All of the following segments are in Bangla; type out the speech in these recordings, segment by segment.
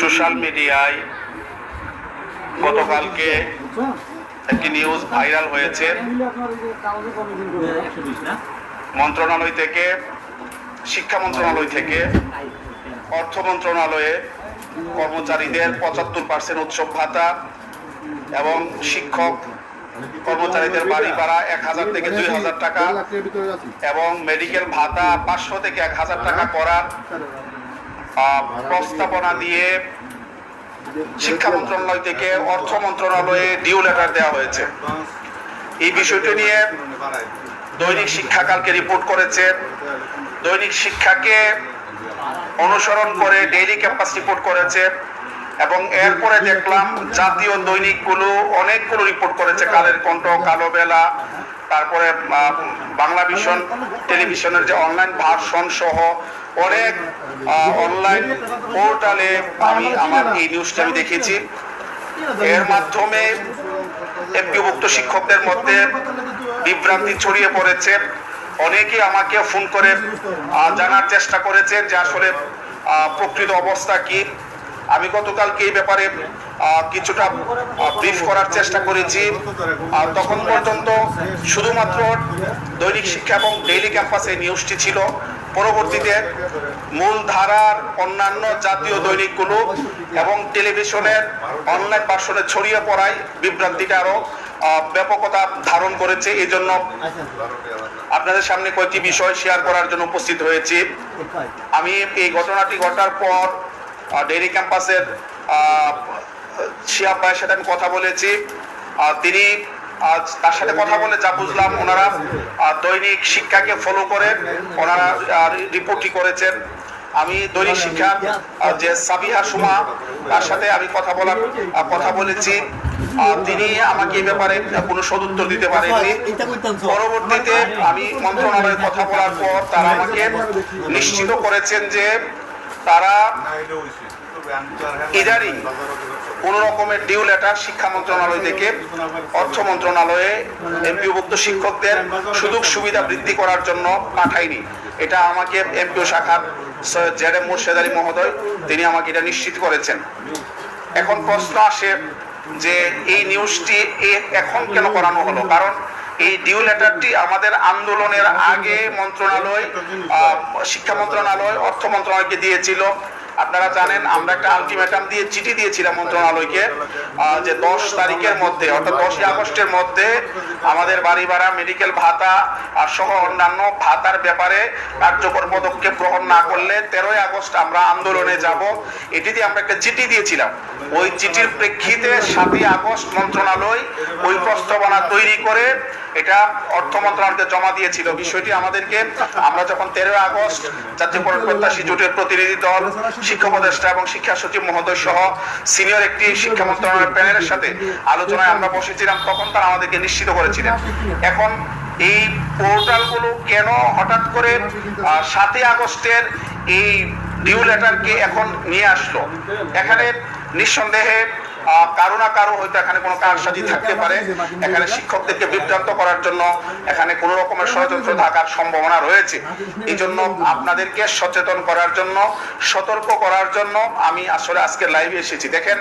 সোশ্যাল মিডিয়ায় গতকালকে একটি নিউজ ভাইরাল হয়েছে। মন্ত্রণালয় থেকে, শিক্ষা মন্ত্রণালয় থেকে, অর্থ মন্ত্রণালয়ে কর্মচারীদের পঁচাত্তর পার্সেন্ট উৎসব ভাতা এবং শিক্ষক কর্মচারীদের বাড়ি ভাড়া এক হাজার থেকে দুই হাজার টাকা এবং মেডিকেল ভাতা পাঁচশো থেকে এক হাজার টাকা করার প্রস্তাবনা দিয়ে শিক্ষা মন্ত্রণালয় থেকে অর্থ মন্ত্রণালয়ে ডিউ লেটার দেওয়া হয়েছে। এই বিষয়টি নিয়ে দৈনিক শিক্ষা কালকে রিপোর্ট করেছে। দৈনিক শিক্ষাকে অনুসরণ করে ডেইলি ক্যাম্পাস রিপোর্ট করেছে এবং এরপরে দেখলাম জাতীয় দৈনিকগুলো অনেকগুলো রিপোর্ট করেছে, কালের কণ্ঠ, কালো বেলা, তারপরে বাংলা ভিশন টেলিভিশনের যে অনলাইন ভার্সন সহ অনেক অনলাইন পোর্টালে আমি আমার এই নিউজটা আমি দেখেছি। এর মাধ্যমে এমপিভুক্ত শিক্ষকদের মধ্যে বিভ্রান্তি ছড়িয়ে পড়েছে। অনেকে আমাকে ফোন করে জানার চেষ্টা করেছেন যে আসলে প্রকৃত অবস্থা কি। আমি গতকালকে এই ব্যাপারে কিছুটা ব্রিফ করার চেষ্টা করেছি। আর তখন পর্যন্ত শুধুমাত্র দৈনিক শিক্ষা এবং ডেইলি ক্যাম্পাসে নিউজটি ছিল। পরবর্তীতে মূল ধারার অন্যান্য জাতীয় দৈনিকগুলো এবং টেলিভিশনের অনলাইন ভার্সনে ছড়িয়ে পড়ায় বিভ্রান্তিটা আরও আহ, ব্যাপকতা ধারণ করেছে। এই জন্য আপনাদের সামনে কয়েকটি বিষয় শেয়ার করার জন্য উপস্থিত হয়েছি। আমি এই ঘটনাটি ঘটার পর ডেইরি ক্যাম্পাসের শিয়া ভাইয়ের সাথে আমি কথা বলেছি। তিনি আজ তার সাথে কথা বলে যা বুঝলাম ওনারা দৈনিক শিক্ষাকে ফলো করে ওনারা রিপোর্টটি করেছেন। আমি দৈনিক শিক্ষা যে সাবিহা সুমা তার সাথে আমি কথা বলার কথা বলেছি। তিনি আমাকে এই ব্যাপারে কোনো সদুত্তর দিতে পারেননি। পরবর্তীতে আমি মন্ত্রণালয়ে কথা বলার পর তারা আমাকে নিশ্চিত করেছেন যে তারা ইদারিং কোন রকমের ডিউ লেটার শিক্ষা মন্ত্রণালয় থেকে অর্থ মন্ত্রণালয়ে এমপিওভুক্ত শিক্ষকদের সুযোগ সুবিধা বৃদ্ধি করার জন্য পাঠায়নি। এটা আমাকে এমপিও শাখার সৈয়দ জেড এম মুর্শেদ আলী মহোদয়, তিনি আমাকে এটা নিশ্চিত করেছেন। এখন প্রশ্ন আসে যে এই নিউজটি এখন কেন করানো হলো? কারণ এই ডিউ লেটারটি আমাদের আন্দোলনের আগে মন্ত্রণালয় শিক্ষা মন্ত্রণালয়, অর্থ মন্ত্রণালয়কে দিয়েছিল। আপনারা জানেন, আমরা একটা আলটিমেটাম দিয়ে চিঠি দিয়েছিলাম মন্ত্রণালয়কে যে দশ তারিখের মধ্যে, অর্থাৎ দশই আগস্টের মধ্যে আমাদের বাড়ি ভাড়া মেডিকেল ভাতা আর সহ অন্যান্য ভাতার ব্যাপারে কার্যকর পদক্ষেপ গ্রহণ না করলে তেরোই আগস্ট আমরা আন্দোলনে যাব। এটি দিয়ে আমরা একটা চিঠি দিয়েছিলাম। ওই চিঠির প্রেক্ষিতে সাতই আগস্ট মন্ত্রণালয় ওই প্রস্তাবনা তৈরি করে এটা অর্থ মন্ত্রণালয়কে জমা দিয়েছিল। বিষয়টি আমাদেরকে, আমরা যখন তেরোই আগস্ট জাতীয় প্রত্যাশী জোটের প্রতিনিধি দল শিক্ষা উপদেষ্টা এবং শিক্ষা সচিব মহোদয় সহ সিনিয়র একটি শিক্ষা মন্ত্রণালয়ের প্যানেলের সাথে আলোচনায় আমরা বসেছিলাম, তখন তারা আমাদেরকে নিশ্চিত করেছিলেন। এখন এই পোর্টালগুলো কেন হঠাৎ করে সাতই আগস্টের এই ডিউ লেটারকে এখন নিয়ে আসলো? এখানে নিঃসন্দেহে কারও না কারও হয়তো এখানে কোনো কারসাজি থাকতে পারে। এখানে শিক্ষকদেরকে বিভ্রান্ত করার জন্য এখানে কোনো রকমের ষড়যন্ত্র থাকার সম্ভাবনা রয়েছে। এই জন্য আপনাদেরকে সচেতন করার জন্য সতর্ক করার জন্য আমি আসলে আজকে লাইভে এসেছি। দেখেন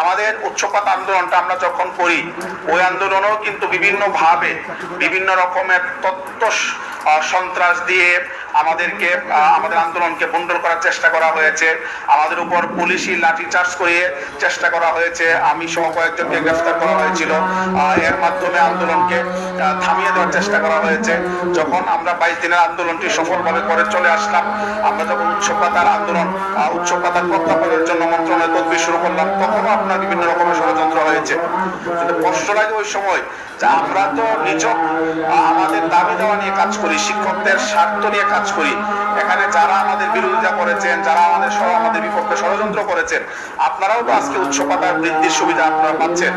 আমাদের উচ্চপাত আন্দোলনটা আমরা যখন করি ওই আন্দোলনেও কিন্তু বিভিন্ন ভাবে বিভিন্ন রকমের তত্ত্ব সন্ত্রাস দিয়ে আমাদেরকে আমাদের আন্দোলনকে বন্ডল করার চেষ্টা করা হয়েছে। আমাদের উপর পুলিশি লাঠি চার্জ করিয়ে চেষ্টা করা হয়েছে। আমি সহ কয়েকজনকে গ্রেফতার করা হয়েছিল। এর মাধ্যমে আন্দোলনকে থামিয়ে দেওয়ার চেষ্টা করা হয়েছে। যখন আমরা বাইশ দিনের আন্দোলনটি সফলভাবে করে চলে আসলাম, আমরা যখন উচ্চপাতার আন্দোলন উচ্চপাতার প্রত্যাপনের জন্য মন্ত্রণালয় তদবির শুরু করলাম, তখনও আপনার বিভিন্ন রকমের ষড়যন্ত্র হয়েছে। কিন্তু কষ্ট লাগে ওই সময় আমরা তো নিচক আমাদের দাবি দেওয়া নিয়ে কাজ করি শিক্ষকদের স্বার্থ নিয়ে কাজ করি। এখানে যারা আমাদের বিরোধিতা করেছেন, যারা আমাদের সহ আমাদের বিপক্ষে ষড়যন্ত্র করেছেন, আপনারাও তো আজকে উচ্চ পাতার বৃদ্ধির সুবিধা আপনারা পাচ্ছেন।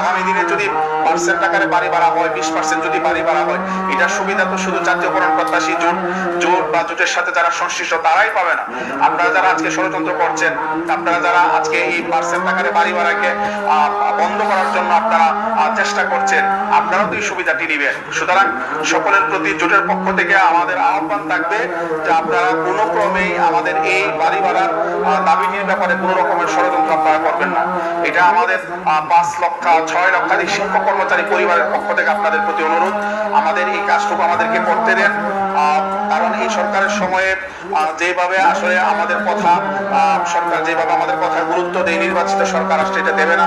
আগামী দিনে যদি পার্সেন্ট আকারে বাড়ি বাড়া হয়, বিশ পার্সেন্ট যদি বাড়ি বাড়া হয়, এটার সুবিধা তো শুধু জাতীয়করণ প্রত্যাশী জোট জোট বা জোটের সাথে যারা সংশ্লিষ্ট তারাই পাবে না। আপনারা যারা আজকে ষড়যন্ত্র করছেন, আপনারা যারা আজকে এই পার্সেন্ট আকারে বাড়ি ভাড়াকে বন্ধ করার জন্য আপনারা চেষ্টা করছেন, আপনারাও তো এই সুবিধাটি নেবেন। সুতরাং সকলের প্রতি জোটের পক্ষ থেকে আমাদের আহ্বান থাকবে যে আপনারা কোনো ক্রমেই আমাদের এই বাড়ি ভাড়ার আহ, দাবিটির ব্যাপারে কোনো রকমের ষড়যন্ত্র আপনারা করবেন না। এটা আমাদের পাঁচ লক্ষ ছয় লক্ষাধিক শিক্ষক কর্মচারী পরিবারের পক্ষ থেকে আপনাদের প্রতি অনুরোধ। আমাদের এই কাজটুকু আমাদেরকে করতে দেন। কারণ এই সরকারের সময়ে যেভাবে আসলে আমাদের কথা সরকার যেভাবে আমাদের কথা গুরুত্ব দেয় নির্বাচিত সরকার আসলে এটা দেবে না।